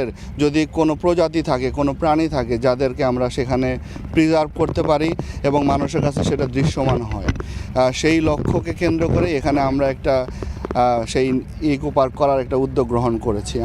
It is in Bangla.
এর যদি কোনো প্রজাতি থাকে, কোনো প্রাণী থাকে, যাদেরকে আমরা সেখানে প্রিজার্ভ করতে পারি এবং মানুষের কাছে সেটা দৃশ্যমান হয়। সেই লক্ষ্যকে কেন্দ্র করে এখানে আমরা একটা সেই ইকো পার্ক করার একটা উদ্যোগ গ্রহণ করেছি।